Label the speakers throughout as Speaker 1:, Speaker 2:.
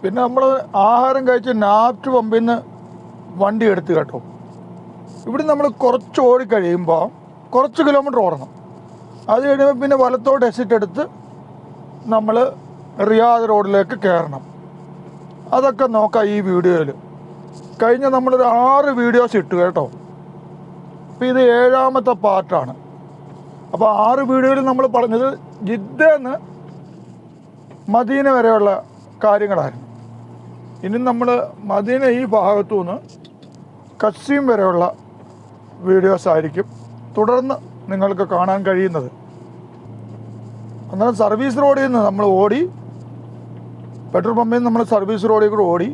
Speaker 1: പിന്നെ നമ്മൾ ആഹാരം കഴിച്ച് നാപ്റ്റ് പമ്പിൽ നിന്ന് വണ്ടി എടുത്ത് കേട്ടോ. ഇവിടെ നമ്മൾ കുറച്ച് ഓടി കഴിയുമ്പോൾ കുറച്ച് കിലോമീറ്റർ ഓടണം. അത് കഴിയുമ്പോൾ പിന്നെ വലത്തോട്ട് എസിറ്റ് എടുത്ത് നമ്മൾ റിയാദ് റോഡിലേക്ക് കയറണം അതൊക്കെ നോക്കാം ഈ വീഡിയോയിൽ കഴിഞ്ഞ നമ്മളൊരു ആറ് വീഡിയോസ് ഇട്ടു കേട്ടോ. അപ്പോൾ ഇത് ഏഴാമത്തെ പാർട്ടാണ്. അപ്പോൾ ആറ് വീഡിയോയിൽ നമ്മൾ പറഞ്ഞത് ജിദ്ദന്ന് മദീന വരെയുള്ള കാര്യങ്ങളായിരുന്നു ഇനി നമ്മൾ മദീന ഈ ഭാഗത്തു നിന്ന് കസീം വരെയുള്ള വീഡിയോസ് ആയിരിക്കും തുടർന്ന് നിങ്ങൾക്ക് കാണാൻ കഴിയുന്നത്. അന്നേരം സർവീസ് റോഡിൽ നിന്ന് നമ്മൾ ഓടി പെട്രോൾ പമ്പിൽ നിന്ന് നമ്മൾ സർവീസ് റോഡിൽ കൂടെ ഓടി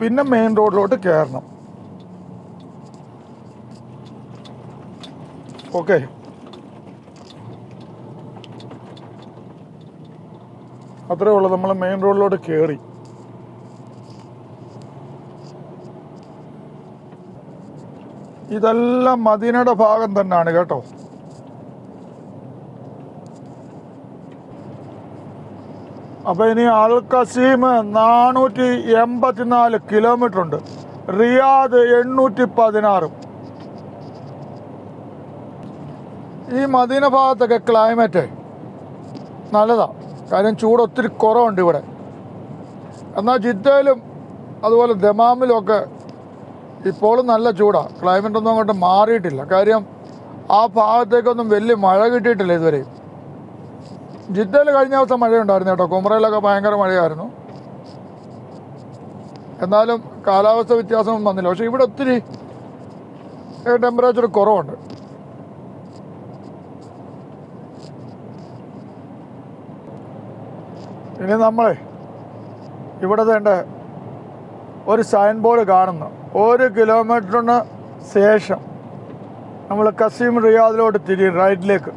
Speaker 1: പിന്നെ മെയിൻ റോഡിലോട്ട് കയറണം ഓക്കെ? അത്രേ ഉള്ളൂ. നമ്മൾ മെയിൻ റോഡിലോട്ട് കയറി ഇതെല്ലാം മദീനയുടെ ഭാഗം തന്നെയാണ് കേട്ടോ. അപ്പൊ ഇനി അൽ കസീം നാനൂറ്റി എൺപത്തിനാല് കിലോമീറ്റർ ഉണ്ട്. റിയാദ് എണ്ണൂറ്റി പതിനാറും ഈ മദീന ഭാഗത്തൊക്കെ ക്ലൈമറ്റ് നല്ലതാ. കാര്യം ചൂട് ഒത്തിരി കുറവുണ്ട് ഇവിടെ. എന്നാൽ ജിദ്ദയിലും അതുപോലെ ദമാമിലുമൊക്കെ ഇപ്പോഴും നല്ല ചൂടാണ് ക്ലൈമറ്റ് ഒന്നും അങ്ങോട്ട് മാറിയിട്ടില്ല. കാര്യം ആ ഭാഗത്തേക്കൊന്നും വലിയ മഴ കിട്ടിയിട്ടില്ല ഇതുവരെ. ജിദ്ദയിൽ കഴിഞ്ഞ ദിവസം മഴയുണ്ടായിരുന്നു കേട്ടോ. കുമറയിലൊക്കെ ഭയങ്കര മഴയായിരുന്നു. എന്നാലും കാലാവസ്ഥ വ്യത്യാസമൊന്നും വന്നില്ല. പക്ഷേ ഇവിടെ ഒത്തിരി ടെമ്പറേച്ചർ കുറവുണ്ട്. ഇനി നമ്മൾ ഇവിടെ വേണ്ട ഒരു സൈൻ ബോർഡ് കാണുന്നു. ഒരു കിലോമീറ്ററിന് ശേഷം നമ്മൾ കസീം റിയാദിലോട്ട് തിരിയും റൈറ്റിലേക്ക്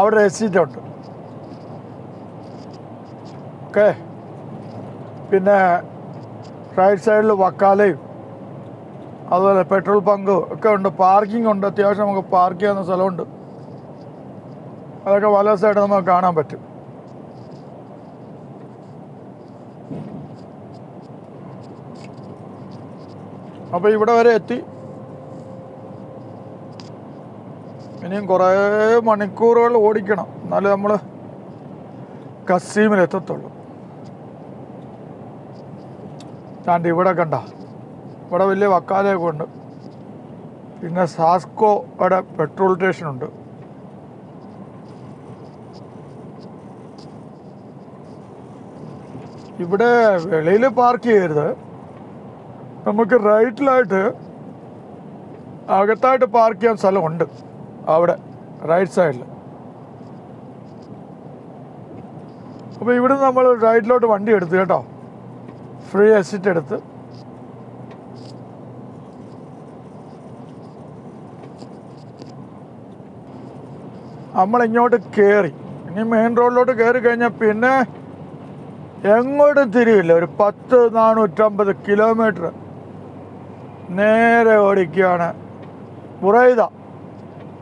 Speaker 1: അവിടെ എസിറ്റുണ്ട് ഓക്കെ പിന്നെ റൈറ്റ് സൈഡിൽ വക്കാലയും അതുപോലെ പെട്രോൾ പങ്ക് ഒക്കെ ഉണ്ട്. പാർക്കിംഗ് ഉണ്ട്. അത്യാവശ്യം നമുക്ക് പാർക്ക് ചെയ്യാവുന്ന സ്ഥലമുണ്ട്. അതൊക്കെ വല സൈഡ് നമുക്ക് കാണാൻ പറ്റും. അപ്പോൾ ഇവിടെ വരെ എത്തി. ഇനിയും കുറേ മണിക്കൂറുകൾ ഓടിക്കണം. എന്നാലേ നമ്മൾ കസീമിൽ എത്തത്തുള്ളൂ. ഇവിടെ കണ്ട ഇവിടെ വലിയ വക്കാലയൊക്കെ ഉണ്ട്. പിന്നെ സാസ്കോ അവിടെ പെട്രോൾ സ്റ്റേഷൻ ഉണ്ട്. ഇവിടെ വെളിയിൽ പാർക്ക് ചെയ്യരുത്. നമുക്ക് റൈറ്റിലായിട്ട് അകത്തായിട്ട് പാർക്ക് ചെയ്യാൻ സ്ഥലമുണ്ട്. അവിടെ റൈറ്റ് സൈഡിൽ അപ്പോൾ ഇവിടുന്ന് നമ്മൾ റൈറ്റിലോട്ട് വണ്ടി എടുത്ത് കേട്ടോ. ഫ്രീ എസിറ്റ് എടുത്ത്. നമ്മൾ ഇങ്ങോട്ട് കയറി ഇനി മെയിൻ റോഡിലോട്ട് കയറി കഴിഞ്ഞാൽ പിന്നെ എങ്ങോട്ടും തിരിയില്ല ഒരു പത്ത് നാനൂറ്റമ്പത് കിലോമീറ്റർ നേരെ ഓടിക്കുകയാണ്. ബുറൈദ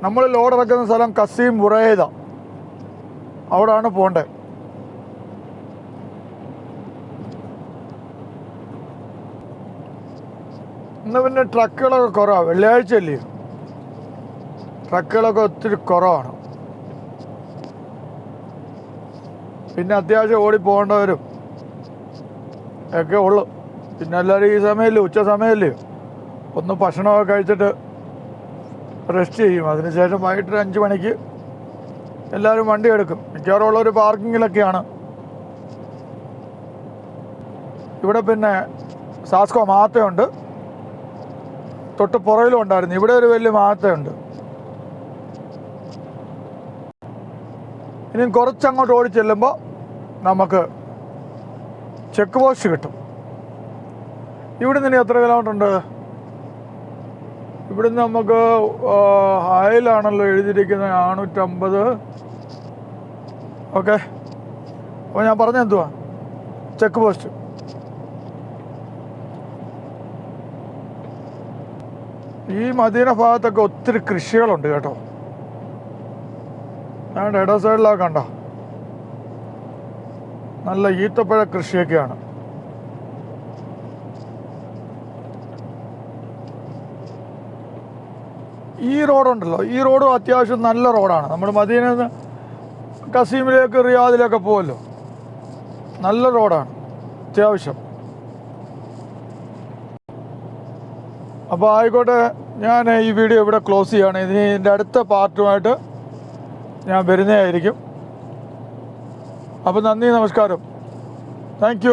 Speaker 1: നമ്മൾ ലോഡ് ഇറക്കുന്ന സ്ഥലം കസീം ബുറൈദ അവിടാണ് പോണ്ടേ. ഇന്ന് പിന്നെ ട്രക്കുകളൊക്കെ കുറവാണ് വെള്ളിയാഴ്ച അല്ലേ? ട്രക്കുകളൊക്കെ ഒത്തിരി കുറവാണ്. പിന്നെ അത്യാവശ്യം ഓടി പോകേണ്ടവരും ഒക്കെ ഉള്ളു. പിന്നെ എല്ലാവരും ഈ സമയമല്ലേ ഉച്ച സമയമല്ലേ ഒന്ന് ഭക്ഷണമൊക്കെ കഴിച്ചിട്ട് റെസ്റ്റ് ചെയ്യും. അതിനുശേഷം വൈകിട്ട് അഞ്ച് മണിക്ക് എല്ലാവരും വണ്ടി എടുക്കും. മിക്കവാറും ഉള്ളൊരു പാർക്കിങ്ങിലൊക്കെയാണ്. ഇവിടെ പിന്നെ സാസ്കോ മാത്തയുണ്ട്. തൊട്ട് പുറകിലും ഉണ്ടായിരുന്നു. ഇവിടെ ഒരു വലിയ മാത്തയുണ്ട്. ഇനിയും കുറച്ചങ്ങോട്ട് ഓടി ചെല്ലുമ്പോൾ നമുക്ക് ചെക്ക് പോസ്റ്റ് കിട്ടും. ഇവിടെ ഇനി എത്ര കിലോമീറ്റർ ഉണ്ട്? ഇവിടുന്ന് നമുക്ക് ഹൈലാണല്ലോ എഴുതിയിരിക്കുന്നത് നാനൂറ്റമ്പത്. ഓക്കെ. അപ്പോൾ ഞാൻ പറഞ്ഞ എന്തുവാ? Check post. ഈ മദീന ഭാഗത്തൊക്കെ ഒത്തിരി കൃഷികളുണ്ട് കേട്ടോ. ഞാൻ ഇട സൈഡിലാണ് കണ്ടോ നല്ല ഈത്തപ്പഴ കൃഷിയൊക്കെയാണ്. ഈ റോഡുണ്ടല്ലോ ഈ റോഡും അത്യാവശ്യം നല്ല റോഡാണ്. നമ്മൾ നിന്ന് കസീമിലേക്ക് റിയാദിലേക്ക് പോകുമല്ലോ നല്ല റോഡാണ് അത്യാവശ്യം. അപ്പോൾ ആയിക്കോട്ടെ ഞാൻ ഈ വീഡിയോ ഇവിടെ ക്ലോസ് ചെയ്യുകയാണ് ഇനി ഇതിന്റെ അടുത്ത പാർട്ടുമായിട്ട് ഞാൻ വരുന്നതായിരിക്കും. അപ്പോൾ നന്ദി നമസ്കാരം. താങ്ക്